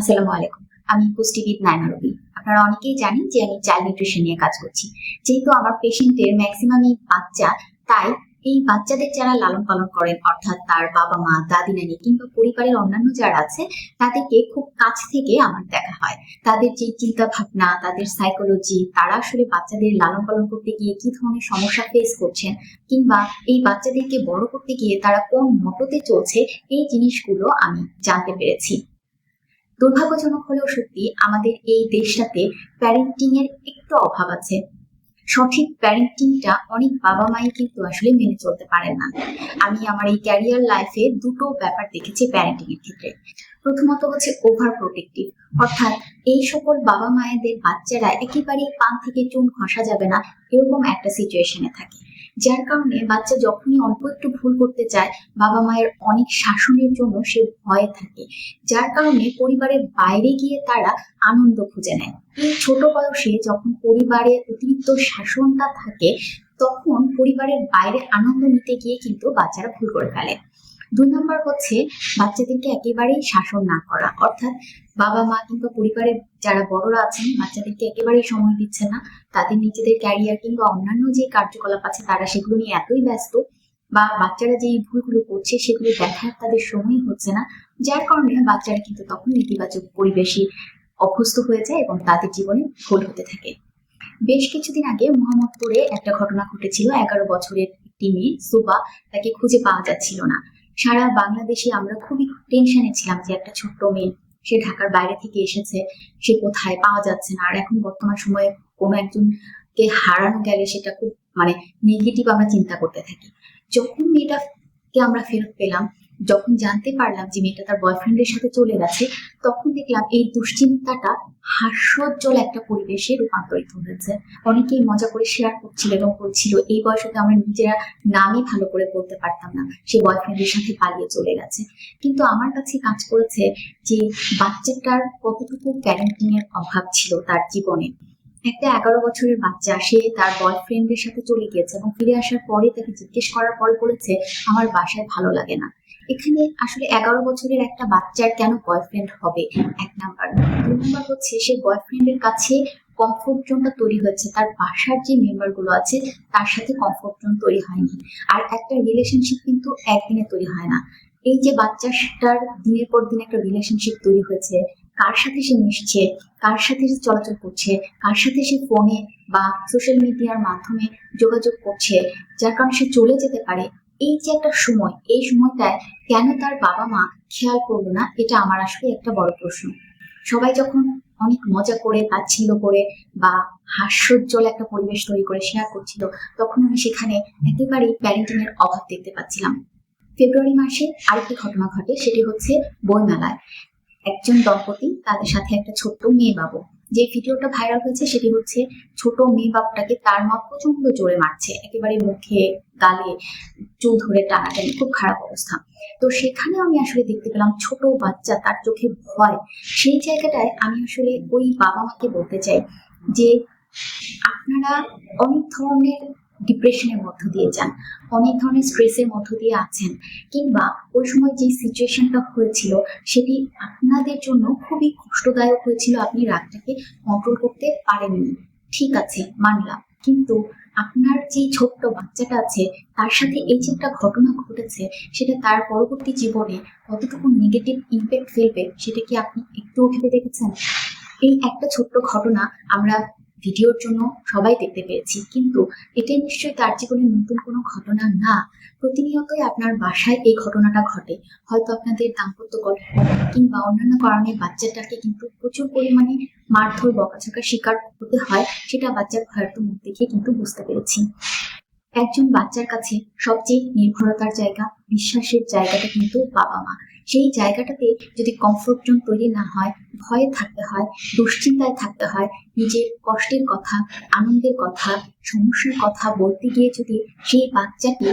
আসসালামু আলাইকুম। আমি পুষ্টিবিদ নায়না রবি। আপনারা অনেকেই জানেন যে আমি চাইল্ড নিউট্রিশন নিয়ে কাজ করছি। যেহেতু আমার পেশেন্টের ম্যাক্সিমামই বাচ্চা, তাই এই বাচ্চাদের যারা লালন পালন করেন, অর্থাৎ তার বাবা মা, দাদি নানি কিংবা পরিবারের অন্যান্য যারা আছে, তাদেরকে খুব কাছ থেকে আমার দেখা হয়। তাদের যে চিন্তা ভাবনা তাদের সাইকোলজি তারা আসলে বাচ্চাদের লালন পালন করতে গিয়ে কি ধরনের সমস্যা ফেস করছেন, কিংবা এই বাচ্চাদেরকে বড় করতে গিয়ে তারা কোন মততে চলছে, এই জিনিসগুলো আমি জানতে পেরেছি। দুর্ভাগ্যজনক হলেও সত্যি আমাদের এই দেশটাতে প্যারেন্টিং এর একটু অভাব আছে। সঠিক প্যারেন্টিংটা অনেক বাবা মাই কিন্তু আসলে মেনে চলতে পারেন না। আমি আমার এই ক্যারিয়ার লাইফে দুটো ব্যাপার দেখেছি প্যারেন্টিং এর ক্ষেত্রে। প্রথমত হচ্ছে ওভার প্রোটেক্টিভ অর্থাৎ এই সকল বাবা মায়েদের বাচ্চারা একেবারেই পান থেকে চুন খসা যাবে না, এরকম একটা সিচুয়েশনে থাকে। যার কারণে বাচ্চা যখনই অল্প একটু ভুল করতে চায়, বাবা মায়ের অনেক শাসনের জন্য সে ভয়ে থাকে। যার কারণে পরিবারের বাইরে গিয়ে তারা আনন্দ খুঁজে নেয়। এই ছোট বয়সে যখন পরিবারে অতিরিক্ত শাসনটা থাকে, তখন পরিবারের বাইরে আনন্দ নিতে গিয়ে কিন্তু বাচ্চারা ভুল করে ফেলে। দুই নম্বর হচ্ছে বাচ্চাদেরকে একেবারেই শাসন না করা। অর্থাৎ বাবা মা কিংবা পরিবারের যারা বড়রা আছেন, বাচ্চাদেরকে একেবারেই সময় দিচ্ছে না। তাদের নিজেদের ক্যারিয়ার কিংবা অন্যান্য যে কার্যকলাপ আছে, তারা সেগুলো নিয়ে এতই ব্যস্ত বা বাচ্চারা যে ভুলগুলো করছে, সেগুলো দেখার তাদের সময় হচ্ছে না। যার কারণে বাচ্চারা কিন্তু তখন নেতিবাচক পরিবেশে অভ্যস্ত হয়ে যায় এবং তাদের জীবনে ভুল হতে থাকে। বেশ কিছুদিন আগে মোহাম্মদপুরে একটা ঘটনা ঘটেছিল। এগারো বছরের একটি মেয়ে, সুবা, তাকে খুঁজে পাওয়া যাচ্ছিল না। সারা বাংলাদেশে আমরা খুবই টেনশনে ছিলাম যে একটা ছোট্ট মেয়ে, সে ঢাকার বাইরে থেকে এসেছে, সে কোথায় পাওয়া যাচ্ছে না। আর এখন বর্তমান সময়ে কোনো একজনকে হারানো গেলে সেটা খুব মানে নেগেটিভ আমরা চিন্তা করতে থাকি। যখন মেয়েটাকে আমরা ফেরত পেলাম যখন জানতে পারলাম যে মেয়েটা তার বয়ফ্রেন্ডের সাথে চলে গেছে, তখন দেখলাম এই দুশ্চিন্তাটা হাস্যোজ্জ্বল একটা পরিবেশে রূপান্তরিত হয়েছে। অনেকেই মজা করে শেয়ার করছিল এবং বলছিল, এই বয়সে আমরা নিজেরা নামই ভালো করে বলতে পারতাম না, সে বয়ফ্রেন্ডের সাথে পালিয়ে চলে গেছে। কিন্তু আমার কাছে কাজ করেছে যে বাচ্চাটার কতটুকু প্যারেন্টিং এর অভাব ছিল তার জীবনে। একটা এগারো বছরের বাচ্চা, সে তার বয়ফ্রেন্ডের সাথে চলে গিয়েছে এবং ফিরে আসার পরে তাকে জিজ্ঞেস করার পর বলেছে, আমার বাসায় ভালো লাগে না। এখানে আসলে এগারো বছরের একটা বাচ্চার কেন বয়ফ্রেন্ড হবে? এক নাম্বার। দুই নাম্বার হচ্ছে, সে বয়ফ্রেন্ডের কাছে কমফোর্ট জোনটা তৈরি হয়েছে। তার বাসার যে মেম্বারগুলো আছে, তার সাথে কমফোর্ট জোন তৈরি হয়নি। আর একটা রিলেশনশিপ কিন্তু একদিনে তৈরি হয় না। এই যে বাচ্চাটার দিনের পর দিন একটা রিলেশনশিপ তৈরি হয়েছে, কার সাথে সে মিশছে, কার সাথে সে চলাচল করছে, কার সাথে সে ফোনে বা সোশ্যাল মিডিয়ার মাধ্যমে যোগাযোগ করছে, যার কারণে সে চলে যেতে পারে এই যে একটা সময়, এই সময়টায় কেন তার বাবা মা খেয়াল করল না, এটা আমার আসলে একটা বড় প্রশ্ন। সবাই যখন অনেক মজা করে তাচ্ছিল্য করে বা হাস্যোজ্জ্বল একটা পরিবেশ তৈরি করে শেয়ার করছিল, তখন আমি সেখানে একেবারেই প্যারেন্টিং এর অভাব দেখতে পাচ্ছিলাম। ফেব্রুয়ারি মাসে আরেকটি ঘটনা ঘটে, সেটি হচ্ছে বইমেলায়। একজন দম্পতি তাদের সাথে একটা ছোট্ট মেয়ে বাবু। যে ভিডিওটা ভাইরাল হয়েছে, সেটি হচ্ছে ছোট মেয়ে বাবুটাকে তার মা প্রচণ্ড জোরে মারছে, একেবারে মুখে, গালে চুল ধরে টানাটানি, খুব খারাপ অবস্থা। তো সেখানে আমি আসলে দেখতে পেলাম ছোট বাচ্চা, তার চোখে ভয়। সেই জায়গাটায় আমি আসলে ওই বাবা মাকে বলতে চাই যে, আপনারা অনেক ধরনের ডিপ্রেশনের মধ্য দিয়ে যান, অনেক ধরনের স্ট্রেসের মধ্য দিয়ে আছেন, কিংবা ওই সময় যে সিচুয়েশনটা হয়েছিল, সেটি আপনাদের জন্য খুবই কষ্টদায়ক হয়েছিল, আপনি রাগটাকে কন্ট্রোল করতে পারেননি। ঠিক আছে, মানলাম। কিন্তু আপনার যে ছোট্ট বাচ্চাটা আছে, তার সাথে এই যে একটা ঘটনা ঘটেছে, সেটা তার পরবর্তী জীবনে কতটুকু নেগেটিভ ইম্প্যাক্ট ফেলবে, সেটা কি আপনি একটুও ভেবে দেখেছেন? এই একটা ছোট্ট ঘটনা আমরা ভিডিওর জন্য সবাই দেখতে পেয়েছি। কিন্তু এটাই নিশ্চয়ই তার জীবনে নতুন কোনো ঘটনা না। প্রতিনিয়তই আপনার বাসায় এই ঘটনাটা ঘটে। হয়তো আপনাদের দাম্পত্য কলহ কিংবা অন্যান্য কারণে বাচ্চাটাকে কিন্তু প্রচুর পরিমাণে মারধর বকাঝকার শিকার হতে হয়, সেটা বাচ্চার ভয়ার্থ মুখ দেখে কিন্তু বুঝতে পেরেছি। একজন বাচ্চার কাছে সবচেয়ে নির্ভরতার জায়গা, বিশ্বাসের জায়গাটা কিন্তু বাবা মা সেই জায়গাটাতে যদি কমফোর্ট জোন তৈরি না হয়, ভয়ে থাকতে হয়, দুশ্চিন্তায় থাকতে হয়, নিজের কষ্টের কথা, আনন্দের কথা, সমস্যার কথা বলতে গিয়ে যদি সেই বাচ্চাকে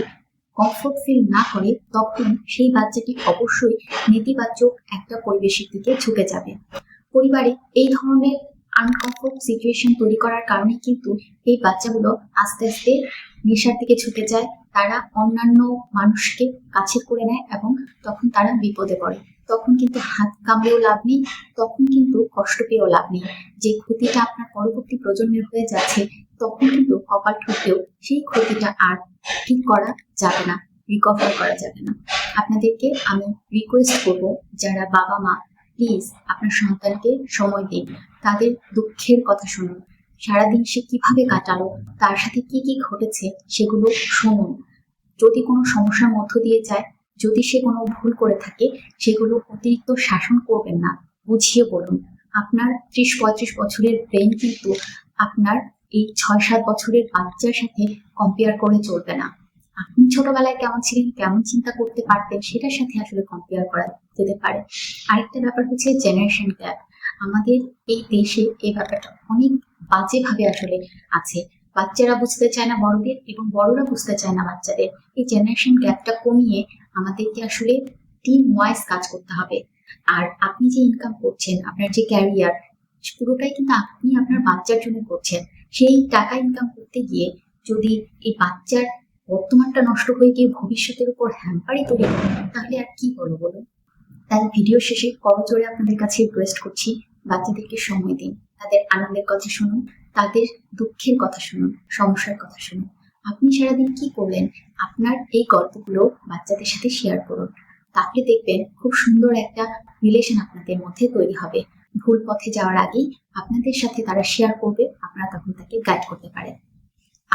কমফোর্ট ফিল না করে, তখন সেই বাচ্চাটি অবশ্যই নেতিবাচক একটা পরিবেশের দিকে ঝুঁকে যাবে। পরিবারে এই ধরনের আনকমফোর্ট সিচুয়েশন তৈরি করার কারণে কিন্তু এই বাচ্চাগুলো আস্তে আস্তে নেশার দিকে ছুটে যায়। তারা অন্যান্য মানুষকে কাছে করে নেয় এবং তখন তারা বিপদে পড়ে। তখন কিন্তু হাত কামড়েও লাভ নেই, তখন কিন্তু কষ্ট পেয়েও লাভ নেই। যে ক্ষতিটা আপনার পরবর্তী প্রজন্মের হয়ে যাচ্ছে, তখন কিন্তু কপাল ঠুকেও সেই ক্ষতিটা আর ঠিক করা যাবে না রিকভার করা যাবে না। আপনাদেরকে আমি রিকোয়েস্ট করব, যারা বাবা মা প্লিজ আপনার সন্তানকে সময় দিন, তাদের দুঃখের কথা শুনুন। সারাদিন সে কীভাবে কাটালো, তার সাথে কি কি ঘটেছে সেগুলো শুনুন। যদি কোনো সমস্যার মধ্য দিয়ে যায়, যদি সে কোনো ভুল করে থাকে, সেগুলো অতিরিক্ত শাসন করবেন না, বুঝিয়ে বলুন। আপনার ত্রিশ পঁয়ত্রিশ বছরের ব্রেন কিন্তু আপনার এই ছয় সাত বছরের বাচ্চার সাথে কম্পেয়ার করে চলবে না। আপনি ছোটবেলায় কেমন ছিলেন, কেমন চিন্তা করতে পারতেন, সেটার সাথে আসলে কম্পেয়ার করা যেতে পারে। আরেকটা ব্যাপার হচ্ছে জেনারেশন গ্যাপ আমাদের এই দেশে এই ব্যাপারটা অনেক বাজেভাবে আসলে আছে। বাচ্চারা বুঝতে চায় না বড়দের এবং বড়রা বুঝতে চায় না বাচ্চাদের। এই জেনারেশন গ্যাপটা কমিয়ে আমাদেরকে আসলে টিম ওয়াইজ কাজ করতে হবে। আর আপনি যে ইনকাম করছেন, আপনার যে ক্যারিয়ার পুরোটাই কিন্তু আপনি আপনার বাচ্চার জন্য করছেন। সেই টাকা ইনকাম করতে গিয়ে যদি এই বাচ্চার বর্তমানটা নষ্ট হয়ে গিয়ে ভবিষ্যতের উপর হ্যাম্পারই তৈরি তাহলে আর কি বলব বলুন? তাই ভিডিও শেষে করজোরে আপনাদের কাছে রিকোয়েস্ট করছি, বাচ্চাদেরকে সময় দিন, তাদের আনন্দের কথা শুনুন, তাদের দুঃখের কথা শুনুন, সমস্যার কথা শুনুন। আপনি সারাদিন কি করলেন? আপনার এই গল্পগুলো বাচ্চাদের সাথে শেয়ার করুন। তাহলে দেখবেন খুব সুন্দর একটা রিলেশন আপনাদের মধ্যে তৈরি হবে। ভুল পথে যাওয়ার আগেই আপনাদের সাথে তারা শেয়ার করবে, আপনারা তখন তাকে গাইড করতে পারেন।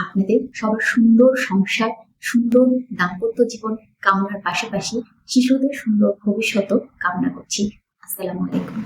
আপনাদের সবার সুন্দর সংসার, সুন্দর দাম্পত্য জীবন কামনার পাশাপাশি শিশুদের সুন্দর ভবিষ্যতও কামনা করছি। আসসালামু আলাইকুম।